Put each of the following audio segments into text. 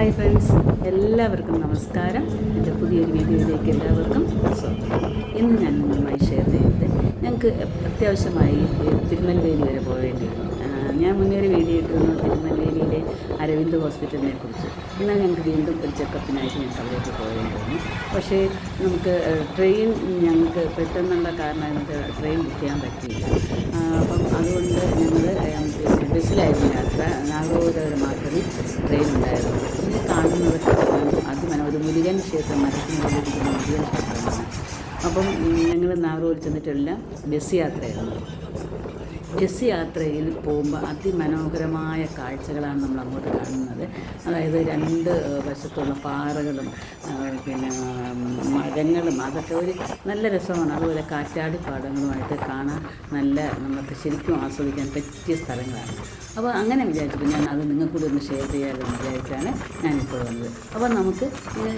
Hi friends. എല്ലാവർക്കും നമസ്കാരം. എന്റെ പുതിയൊരു വീഡിയോയിലേക്ക് എല്ലാവർക്കും സ്വാഗതം. ഇന്ന് ഞാൻ നിങ്ങളുമായി ഷെയർ ചെയ്യുന്നത് ഞങ്ങൾക്ക് അത്യാവശ്യമായി തിരുനെൽവേലി വരെ പോകേണ്ടിയിരുന്നു ഞാൻ മുന്നേ ഒരു വീഡിയോ ഇട്ടിരുന്നു തിരുനെല്ലേലിയിലെ അരവിന്ദ് ഹോസ്പിറ്റലിനെ കുറിച്ച്. എന്നാൽ ഞങ്ങൾക്ക് വീണ്ടും ഒരു ചെക്കപ്പിനായിട്ട് ഞങ്ങൾക്ക് അവിടേക്ക് പോകേണ്ടിയിരുന്നു. പക്ഷേ നമുക്ക് ട്രെയിൻ ഞങ്ങൾക്ക് പെട്ടെന്നുള്ള കാരണം നമുക്ക് ട്രെയിൻ ബുക്ക് ചെയ്യാൻ പറ്റിയില്ല. അപ്പം അതുകൊണ്ട് ഞങ്ങൾ ബസ്സിലായിരുന്നു യാത്ര. നാഗോദ വരെ മാത്രമേ ട്രെയിൻ ഉണ്ടായിരുന്നു പിന്നെ കാണുന്നത് അത് മുരുകൻ ക്ഷേത്രം മരത്തിനുള്ളിലിരിക്കുന്ന മുരുകൻ ക്ഷേത്രമാണ്. അപ്പം ഞങ്ങൾ നാഗോൽ ചെന്നിട്ടെല്ലാം ബസ് യാത്രയായിരുന്നു. ബസ് യാത്രയിൽ പോകുമ്പോൾ അതിമനോഹരമായ കാഴ്ചകളാണ് നമ്മൾ അങ്ങോട്ട് കാണുന്നത്. അതായത് രണ്ട് വശത്തുള്ള പാറകളും പിന്നെ മരങ്ങളും അതൊക്കെ ഒരു നല്ല രസമാണ്. അതുപോലെ കാറ്റാടി പാടങ്ങളുമായിട്ട് കാണാൻ നല്ല നമുക്ക് ശരിക്കും ആസ്വദിക്കാൻ പറ്റിയ സ്ഥലങ്ങളാണ്. അപ്പോൾ അങ്ങനെ വിചാരിച്ചിട്ട് ഞാൻ അത് നിങ്ങൾക്കൂടി ഒന്ന് ഷെയർ ചെയ്യാമെന്ന് വിചാരിച്ചാണ് ഞാനിപ്പോൾ വന്നത്. അപ്പോൾ നമുക്ക്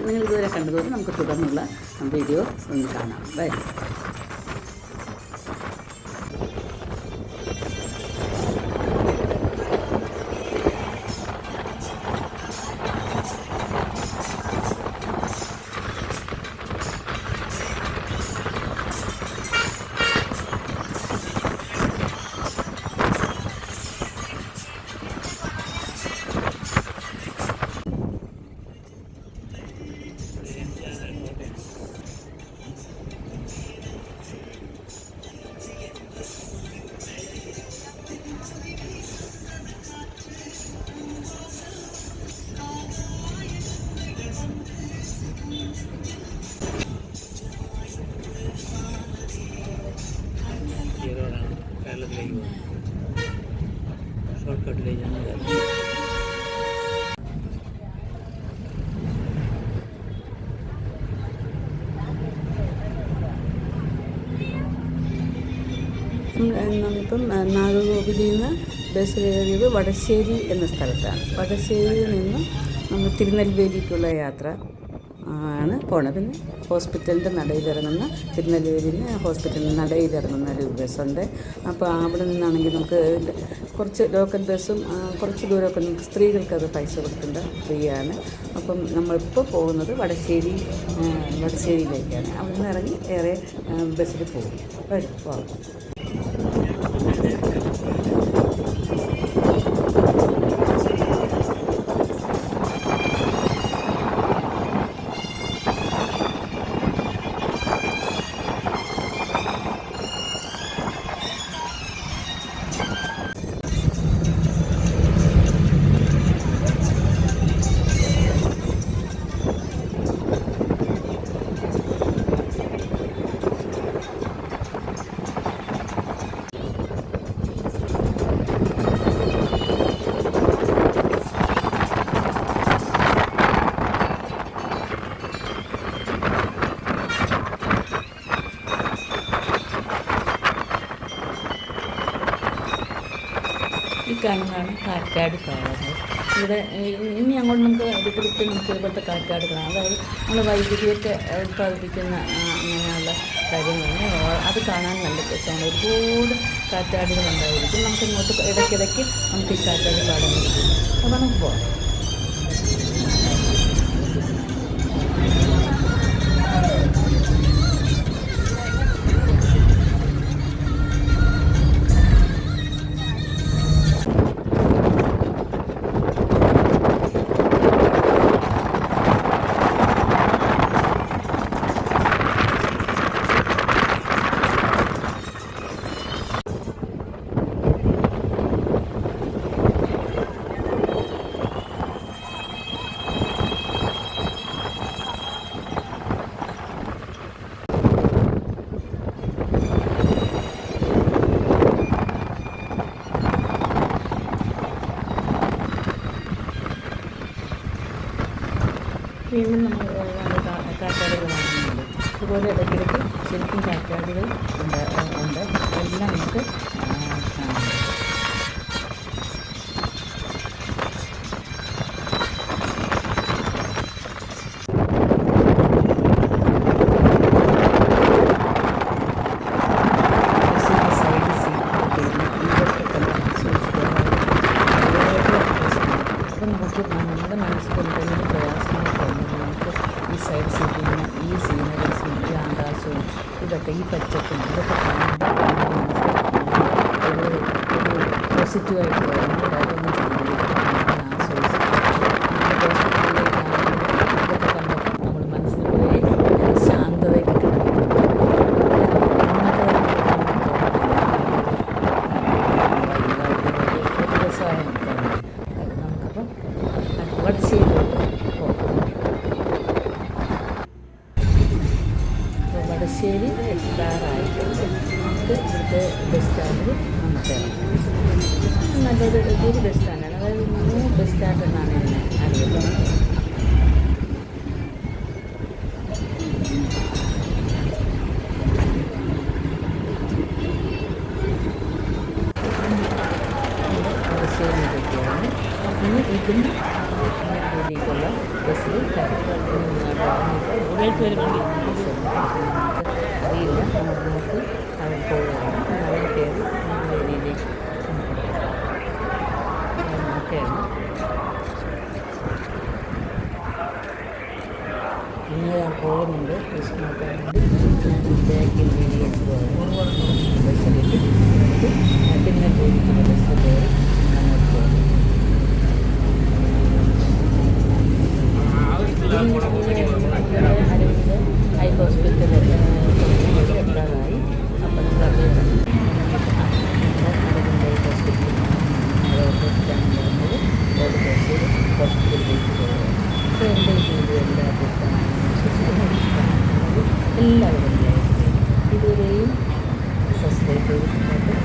നിങ്ങൾ ഇതുവരെ കണ്ടതുപോലെ നമുക്ക് തുടർന്നുള്ള വീഡിയോ ഒന്ന് കാണാം. ബൈ. കേരളത്തിലേക്ക് പോകുന്നത് ഷോർട്ട് കട്ടിലേക്കാണ് കേരളം നമ്മളിപ്പം നാഗർകോവിലിൽ നിന്ന് ബസ് കയറിയത് വടശ്ശേരി എന്ന സ്ഥലത്താണ്. വടശ്ശേരിയിൽ നിന്ന് നമ്മൾ തിരുനെൽവേലിക്കുള്ള യാത്ര. ആണ് പോണത്. പിന്നെ ഹോസ്പിറ്റലിന്റെ നടയിലിറങ്ങുന്ന തിരുനെല്ലൂരിന് ഹോസ്പിറ്റലിൽ നടയിലിറങ്ങുന്ന ഒരു ബസ്സുണ്ട്. അപ്പോൾ അവിടെ നിന്നാണെങ്കിൽ നമുക്ക് കുറച്ച് ലോക്കൽ ബസ്സും കുറച്ച് ദൂരമൊക്കെ നമുക്ക് സ്ത്രീകൾക്ക് അത് പൈസ കൊടുക്കേണ്ട ഫ്രീ ആണ് അപ്പം നമ്മളിപ്പോൾ പോകുന്നത് വടശ്ശേരി വടശ്ശേരിയിലേക്കാണ്. അവിടെ നിന്ന് ഇറങ്ങി ഏറെ ബസ്സിൽ പോകും. വരും പോകാം. കാണുന്നതാണ് കാറ്റാടി പാടങ്ങൾ ഇവിടെ ഇനി അങ്ങോട്ട് നമുക്ക് അടുത്തടുത്ത് നമുക്ക് ഇതുപോലത്തെ കാറ്റാട് കാണാം. അതായത് നമ്മൾ വൈദ്യുതിയൊക്കെ ഉത്പാദിപ്പിക്കുന്ന അങ്ങനെയുള്ള കാര്യങ്ങളാണ്. അത് കാണാൻ നല്ല രസമാണ്. ഒരുപാട് കാറ്റാടുകളുണ്ടായിരിക്കും നമുക്ക് ഇങ്ങോട്ട് ഇടയ്ക്കിടയ്ക്ക് നമുക്ക് ഈ കാറ്റാടി പാടങ്ങൾ പറ്റും. അപ്പോൾ നമുക്ക് പോകാം വീണ്ടും നമ്മൾ കാറ്റാടികൾ വാങ്ങുന്നുണ്ട് ഇതുപോലെ ഇടയ്ക്കിടയ്ക്ക് ശരിക്കും കാറ്റാടികൾ ഉണ്ട് ഉണ്ട്. എല്ലാം നമുക്ക് ഇതൊക്കെ ഈ പച്ചപ്പും ഇതൊക്കെ കാണുമ്പോൾ പോസിറ്റീവായിട്ട് തോന്നുന്നു അതൊരു വലിയൊരു ബസ് സ്റ്റാൻഡാണ് അതായത് ന്യൂ ബസ് സ്റ്റാൻഡ് എന്നാണ് ഇതിനെ അറിയപ്പെടുന്നത് ഇനി ഇതിന് വേണ്ടിയിട്ടുള്ള ബസ്സിൽ ഇങ്ങോട്ട് വരുമ്പോൾ I'm not Big bebereyim. Esas bebeği.